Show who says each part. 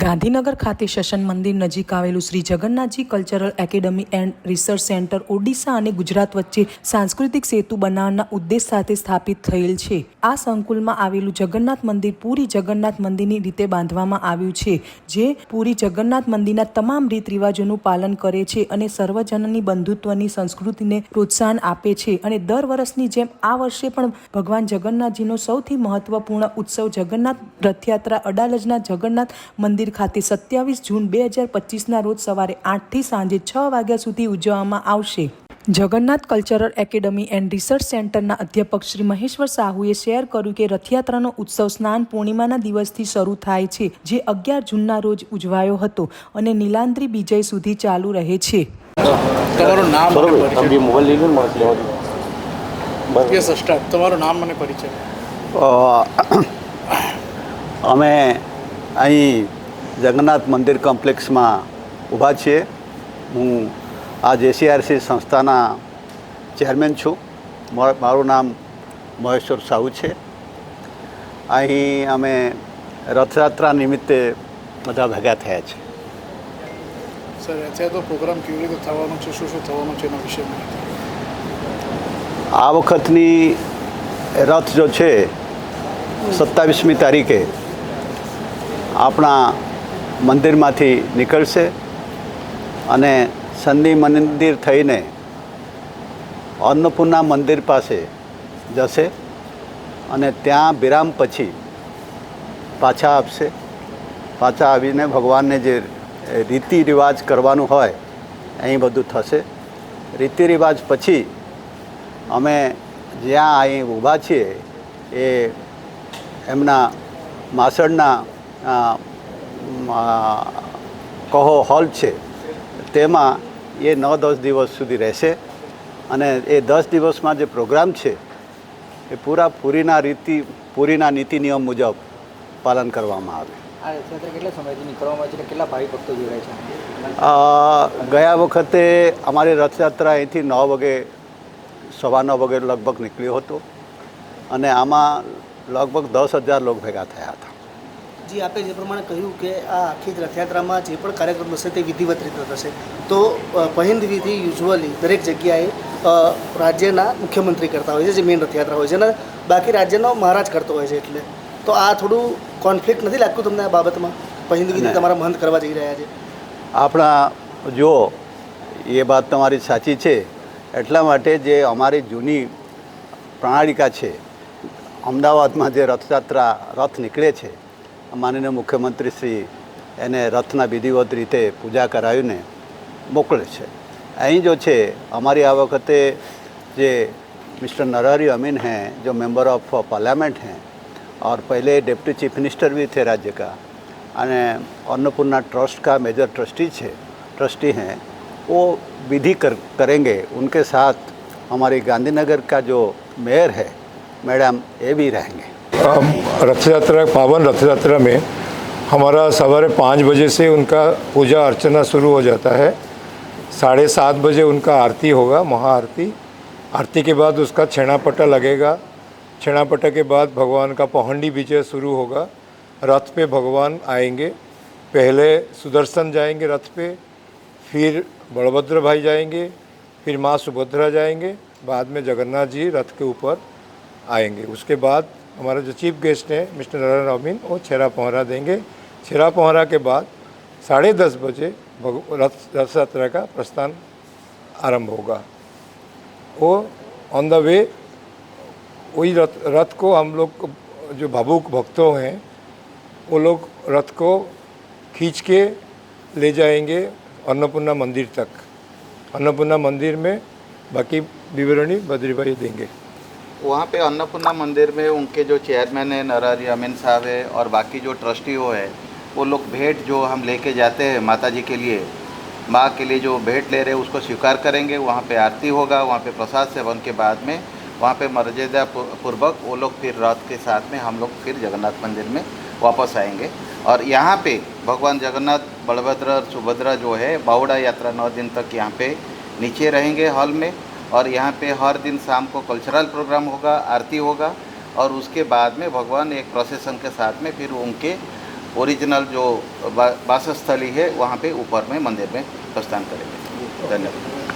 Speaker 1: ગાંધીનગર ખાતે શશન મંદિર નજીક આવેલું Shri Jagannathji cultural academy and research centre Odisha અને ગુજરાત વચ્ચે સાંસ્કૃતિક સેતુ બનાવવાના ઉદ્દેશ સાથે સ્થાપિત થયેલ છે. આ સંકુલમાં આવેલું જગન્નાથ મંદિર પૂરી જગન્નાથ મંદિરની રીતે બાંધવામાં આવ્યું છે, જે પૂરી જગન્નાથ મંદિરના તમામ રીત રિવાજોનું પાલન કરે છે અને સર્વજનની બંધુત્વની સંસ્કૃતિને પ્રોત્સાહન આપે છે અને દર વર્ષની જેમ આ વર્ષે પણ ભગવાન જગન્નાથજીનો સૌથી મહત્વપૂર્ણ ઉત્સવ જગન્નાથ રથયાત્રા અડાલજના જગન્નાથ મંદિર ખાતે સત્યાવીસ જૂન બે હજાર પચીસના રોજ સવારે આઠથી સાંજે છ વાગ્યા સુધી ઉજવવામાં આવશે. Jagannath cultural academy and research સેન્ટરના અધ્યાપક શ્રી મહેશ્વર સાહુએ શેર કર્યું કે રથયાત્રાનો ઉત્સવ સ્નાન પૂર્ણિમાના દિવસથી શરૂ થાય છે જે અગિયાર જૂનના રોજ ઉજવાયો હતો અને નીલાંદ્રી વિજય સુધી ચાલુ રહે છે.
Speaker 2: તમારું નામ તમારું નામ અને પરિચય.
Speaker 3: અમે અહીં જગન્નાથ મંદિર કોમ્પ્લેક્સમાં ઊભા છીએ. હું આ જેસીઆરસી સંસ્થાના ચેરમેન છું. મારું નામ મહેશ્વર સાહુ છે. અહીં અમે રથયાત્રા નિમિત્તે બધા ભેગા થયા છે.
Speaker 2: સર અત્યારે તો પ્રોગ્રામ કેવી રીતે થવાનો છે? શું શું થવાનું છે એના વિશે
Speaker 3: આ વખતની રથ જો છે સત્તાવીસમી તારીખે આપણા મંદિરમાંથી નીકળશે અને સન્ની મંદિર થઈને અન્નપૂર્ણા મંદિર પાસે જશે અને ત્યાં વિરામ પછી પાછા આપશે. પાછા આવીને ભગવાનને જે રીતિ રિવાજ કરવાનું હોય અહીં બધું થશે. રીતિ રિવાજ પછી અમે જ્યાં અહીં ઊભા છીએ એ એમના અ, કહો હોલ છે તેમાં એ નવ દસ દિવસ સુધી રહેશે અને એ દસ દિવસમાં જે પ્રોગ્રામ છે એ પૂરા પૂરીના રીતિ પૂરીના નીતિ નિયમ મુજબ પાલન કરવામાં આવે. ગયા વખતે અમારી રથયાત્રા અહીંથી નવ વાગે સવા નવ વાગે લગભગ નીકળ્યો હતો અને આમાં લગભગ દસ હજાર લોકો ભેગા થયા હતા.
Speaker 4: જી આપે જે પ્રમાણે કહ્યું કે આ આખી રથયાત્રામાં જે પણ કાર્યક્રમ હશે તે વિધિવત રીતે થશે. તો પહિંદ વિધિ યુઝ્યુઅલી દરેક જગ્યાએ રાજ્યના મુખ્યમંત્રી કરતા હોય છે જે મેઇન રથયાત્રા હોય છે અને બાકી રાજ્યનો મહારાજ કરતો હોય છે એટલે. તો આ થોડું કોન્ફ્લિક્ટ નથી લાગતું તમને આ બાબતમાં? પહિંદ વિધિ તમારા મહંત કરવા જઈ રહ્યા છે.
Speaker 3: આપણા જો એ વાત તમારી સાચી છે. એટલા માટે જે અમારી જૂની પ્રણાલિકા છે અમદાવાદમાં જે રથયાત્રા રથ નીકળે છે માનનીય મુખ્યમંત્રી શ્રી એને રથના વિધિવત રીતે પૂજા કરાવીને મોકલે છે અહીં જો છે અમારી આ વખતે જે मिस्टर नरहरी अमीन हैं जो मेंबर ऑफ पार्लियामेंट हैं और पहले डिप्टी चीफ मिनिस्टर भी थे राज्य का અને अन्नपूर्णा ट्रस्ट का मेजर ट्रस्टी છે ट्रस्टी हैं वो विधि कर करेंगे उनके साथ हमारी गांधीनगर का जो मेयर है मैडम ये भी रहेंगे
Speaker 5: हम रथ यात्रा पावन रथ यात्रा में हमारा सवारे पाँच बजे से उनका पूजा अर्चना शुरू हो जाता है। साढ़े सात बजे उनका आरती होगा, महाआरती। आरती के बाद उसका छेणापटा लगेगा। छेणापटा के बाद भगवान का पौहंडी विजय शुरू होगा। रथ पे भगवान आएँगे। पहले सुदर्शन जाएँगे रथ पे, फिर बलभद्र भाई जाएँगे, फिर माँ सुभद्रा जाएँगे, बाद में जगन्नाथ जी रथ के ऊपर आएँगे। उसके बाद हमारा जो चीफ गेस्ट हैं, मिस्टर नरन अमीन वो छेरा पहरा देंगे। छेरा पहरा के बाद साढ़े दस बजे रथ रथ यात्रा का प्रस्थान आरंभ होगा। वो ऑन द वे वही रथ रथ को हम लोग जो भावुक भक्तों हैं, वो लोग रथ को खींच के ले जाएँगे अन्नपूर्णा मंदिर तक। अन्नपूर्णा मंदिर में बाकी विवरणी बद्री भाई देंगे।
Speaker 6: वहाँ पे अन्नपूर्णा मंदिर में उनके जो चेयरमैन है नरहरी अमीन साहब है और बाकी जो ट्रस्टी वो है, वो लोग भेंट जो हम लेके जाते हैं माता जी के लिए, माँ के लिए जो भेंट ले रहे हैं, उसको स्वीकार करेंगे। वहाँ पे आरती होगा, वहाँ पे प्रसाद सेवन के बाद में, वहाँ पे मर्यादा पूर्वक वो लोग फिर रात के साथ में हम लोग फिर जगन्नाथ मंदिर में वापस आएँगे। और यहाँ पे भगवान जगन्नाथ, बलभद्र और सुभद्रा जो है बावड़ा यात्रा नौ दिन तक यहाँ पे नीचे रहेंगे हॉल में। और यहाँ पे हर दिन शाम को कल्चरल प्रोग्राम होगा, आरती होगा और उसके बाद में भगवान एक प्रोसेसन के साथ में फिर उनके ओरिजिनल जो वासस्थली है, वहाँ पे ऊपर में मंदिर में प्रस्थान करेंगे। धन्यवाद।